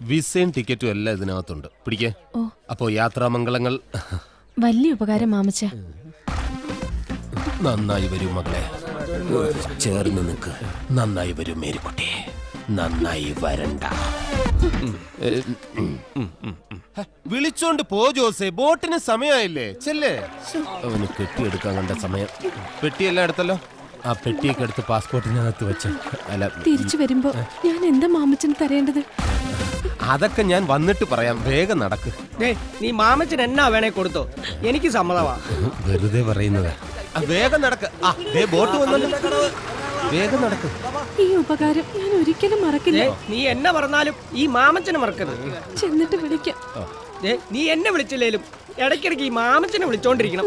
വിസയും ടിക്കറ്റും എല്ലാം ഇതിനകത്തുണ്ട്. പിടിക്കേ. അപ്പോ യാത്രാമംഗളങ്ങൾ. വലിയ ഉപകാരം മാമച്ച. നന്നായി വരും മകളെ. ചേർന്ന് നിൽക്ക്. നന്നായി വരും മേരിക്കുട്ടി. നന്നായി വരണ്ട. വിളിച്ചോണ്ട് പോ ജോസേ. ബോട്ടിന് സമയമായില്ലേ? ചെല്ലേ? അവന് കെട്ടിയെടുക്കാൻ കണ്ട സമയം. പെട്ടിയെല്ലാം എടുത്തല്ലോ? ആ പെട്ടിയൊക്കെ എടുത്ത് പാസ്പോർട്ടിനകത്ത് വെച്ച. അല്ല തിരിച്ചു വരുമ്പോ ഞാൻ എന്താ മാമച്ചന് തരേണ്ടത്? അതൊക്കെ ഞാൻ വന്നിട്ട് പറയാം. വേഗം നടക്ക്. നീ മാമച്ചൻ എന്നാ വേണേ കൊടുത്തോ? എനിക്ക് സമ്മതമാ. വെറുതെ പറയുന്നത്. വേഗം നടക്ക്. ആ ദേ ബോട്ട് വന്നല്ലോ. വേഗം നടക്ക്. ഈ ഉപകാരം ഞാൻ ഒരിക്കലും മറക്കില്ല. നീ എന്നെ പറഞ്ഞാലും ഈ മാമച്ചനെ മറക്കരുത്. ചെന്നിട്ട് വിളിക്കാം. നീ എന്നെ വിളിച്ചില്ലേലും ഇടയ്ക്കിടയ്ക്ക് ഈ മാമച്ചനെ വിളിച്ചോണ്ടിരിക്കണം.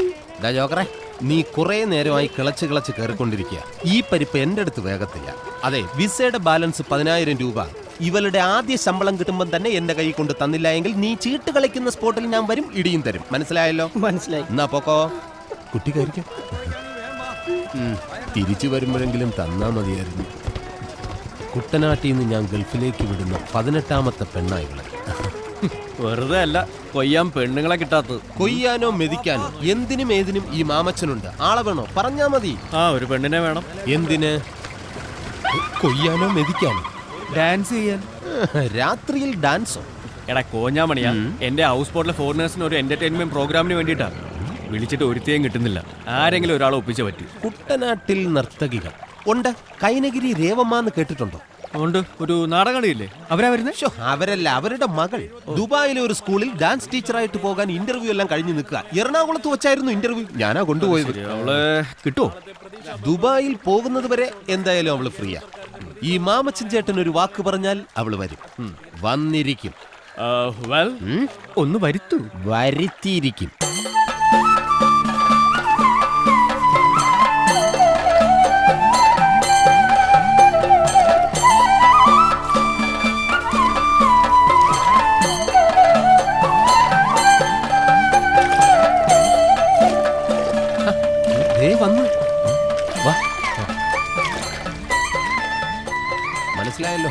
ജോക്കറെ. നീ കുറെ നേരമായി കിളച്ച് കിളച്ച് കയറിക്കൊണ്ടിരിക്കുക. ഈ പരിപ്പ് എന്റെ അടുത്ത് വേഗത്തില്ല. അതെ വിസയുടെ ബാലൻസ് പതിനായിരം രൂപ. ഇവളുടെ ആദ്യ ശമ്പളം കിട്ടുമ്പോൾ തന്നെ എന്റെ കൈ കൊണ്ട് തന്നില്ല എങ്കിൽ നീ ചീട്ട് കളിക്കുന്ന സ്പോട്ടിൽ ഞാൻ വരും ഇടിയും തരും. മനസ്സിലായല്ലോ? മനസ്സിലായി. എന്നാ പോക്കോ. കുട്ടി കഴിക്കും തിരിച്ചു വരുമ്പോഴെങ്കിലും തന്നാ മതിയായിരുന്നു. കുട്ടനാട്ടിൽ നിന്ന് ഞാൻ ഗൾഫിലേക്ക് വിടുന്ന പതിനെട്ടാമത്തെ പെണ്ണായികളെ വെറുതെ അല്ല കൊയ്യാൻ പെണ്ണുങ്ങളെ കിട്ടാത്തത്. കൊയ്യാനോ മെതിക്കാനോ എന്തിനും ഏതിനും ഈ മാമച്ചനുണ്ട്. ആളെ വേണോ? പറഞ്ഞാ മതി. ആ ഒരു പെണ്ണിനെ വേണം. എന്തിന്? കൊയ്യാനോ മെതിക്കാനോ? ഡാൻസ് ചെയ്യാൻ. രാത്രിയിൽ ഡാൻസോ? എടാ കോഞ്ഞാമണിയാ. എന്റെ ഹൗസ് ബോട്ടിലെ ഫോറിനേഴ്സിന് ഒരു എന്റർടൈൻമെന്റ് പ്രോഗ്രാമിന് വേണ്ടിട്ടാ വിളിച്ചിട്ട് ഒരുത്തേയും കിട്ടുന്നില്ല. ആരെങ്കിലും ഒരാളെ ഒപ്പിച്ചേ പറ്റൂ. കുട്ടനാട്ടിൽ നർത്തകികൾ. ഉണ്ട്. കൈനഗിരി രേവമ്മ എന്ന് കേട്ടിട്ടുണ്ടോ? ഒരു നാടകളിയില്ലേ അവരാ വരുന്നേ? ശ്ശോ, അവരല്ല അവരുടെ മകൾ. ദുബായിലെ ഒരു സ്കൂളിൽ ഡാൻസ് ടീച്ചറായിട്ട് പോകാൻ ഇന്റർവ്യൂ എല്ലാം കഴിഞ്ഞു നിൽക്കുക. എറണാകുളത്ത് വെച്ചായിരുന്നു ഇന്റർവ്യൂ ഞാനാ കൊണ്ടുപോയത്. അവളെ കിട്ടുമോ ദുബായിൽ പോകുന്നത് വരെ എന്തായാലും അവൾ ഫ്രീയാ. ഈ മാമച്ചൻ ചേട്ടൻ ഒരു വാക്ക് പറഞ്ഞാൽ അവൾ വരും. ഉം. വന്നിരിക്കും. വെൽ ഒന്ന് വരുത്തൂ. വരുത്തിയിരിക്കും.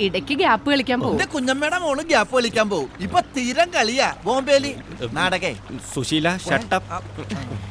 ഇടയ്ക്ക് ഗ്യാപ്പ് കളിക്കാൻ പോകും. എന്റെ കുഞ്ഞമ്മയുടെ മോൾ ഗ്യാപ്പ് കളിക്കാൻ പോകും. ഇപ്പൊ തീരം കളിയാ. ബോംബേലി. നാടകേ. സുശീല ഷട്ടപ്പ്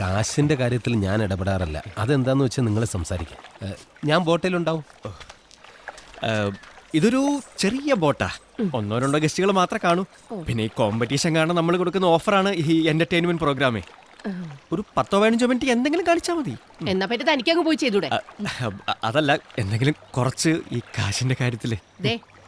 കാശിന്റെ കാര്യത്തിൽ ഞാൻ ഇടപെടാറില്ല. അതെന്താന്ന് വെച്ചാൽ നിങ്ങൾ സംസാരിക്കാം. ഞാൻ ബോട്ടിലുണ്ടാവും. ഇതൊരു ചെറിയ ബോട്ടാ. ഒന്നോ രണ്ടോ ഗസ്റ്റുകൾ മാത്രമേ കാണൂ. പിന്നെ ഈ കോമ്പറ്റീഷൻ കാരണം നമ്മൾ കൊടുക്കുന്ന ഓഫറാണ് ഈ എന്റർടൈൻമെന്റ് പ്രോഗ്രാമേ ഒരു പത്തോ പതിനഞ്ചോ മിനിറ്റ് എന്തെങ്കിലും കാണിച്ചാൽ മതി. എന്നാ പറ്റി തനിക്കങ്ങ് പോയി ചെയ്തൂടെ? അതല്ല എന്തെങ്കിലും കുറച്ച് ഈ കാശിന്റെ കാര്യത്തിൽ. ദേ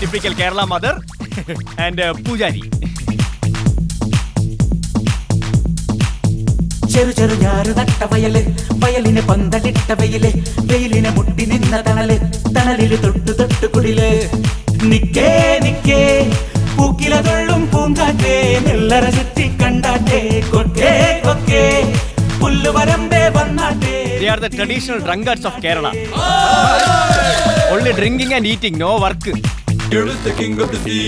Typical Kerala mother and pujari ചെറു ചെറു ഞാറ് നട്ട വയൽ വയലിന് പന്തലിട്ട വെയിൽ വെയിലിനെ മുട്ടി നിന്ന തണൽ തണലിൽ തൊട്ടു തൊട്ടു കുടിൽ. நிக்கே நிக்கே பூக்கில தொள்ளும் பூங்காற்றே மெல்லற சுத்தி கண்டாற்றே கொக்கே கொக்கே புல்லு வரம்பே வந்தாற்றே They are the traditional drunkards of Kerala. Only drinking and eating, no work. Here is the king of the sea,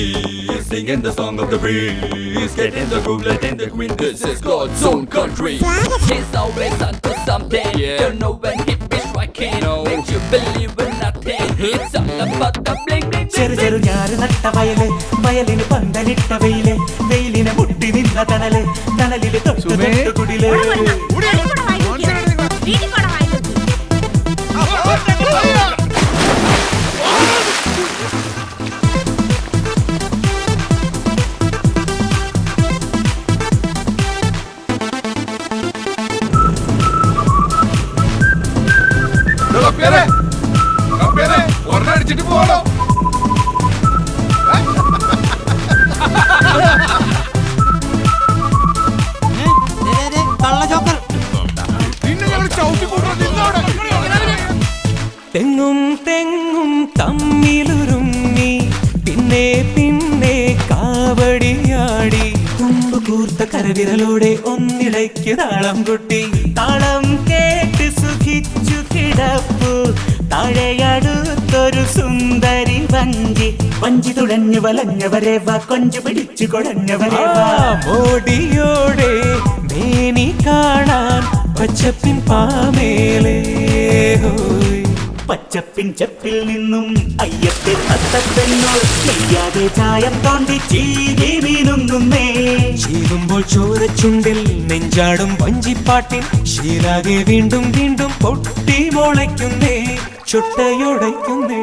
singing the song of the breeze. Get in the room, let in the queen, this is God's own country. He's always onto something, yeah. don't know when he be striking. No. Makes you believe in ചെറു ചെറു ഞാറ് നട്ട വയൽ വയലിന് പന്തലിട്ട വെയിൽ വെയിലിനെ മുട്ടി നിന്ന തണൽ തണലിൽ തൊട്ടു തൊട്ടു കുടിൽ. ഒരെണ്ണം അടിച്ചിട്ട് പോകണോ തെങ്ങും തെങ്ങും തമ്മിലുരുമ്മി. പിന്നെ പിന്നെ കാവടിയാടി. തുമ്പ് കൂർത്ത കരവിരലോടെ ഒന്നിടയ്ക്ക് താളം കൊട്ടി. താളം കേട്ട് സുഖിച്ചു കിടപ്പു. സുന്ദരി വഞ്ചി വഞ്ചി തുഴഞ്ഞു വലഞ്ഞവരെ വാ കൊഞ്ചു പിടിച്ചു കുഴഞ്ഞവരെ മോടിയോടെ മേനി കാണാൻ പച്ചപ്പിൻ പാമേലേ പച്ചപ്പിൻ ചെപ്പിൽ നിന്നും അയ്യപ്പിൻ അത്തപ്പെന്നോ ചെയ്യാതെ ചായം തോണ്ടി ചീകി വീണുങ്ങുന്നേ ചീകുമ്പോൾ ചോരച്ചുണ്ടിൽ നെഞ്ചാടും വഞ്ചിപ്പാട്ടിൻ ശീലാകെ വീണ്ടും വീണ്ടും പൊട്ടി മുളയ്ക്കുന്നേ ചുട്ടയുടയ്ക്കുന്നേ.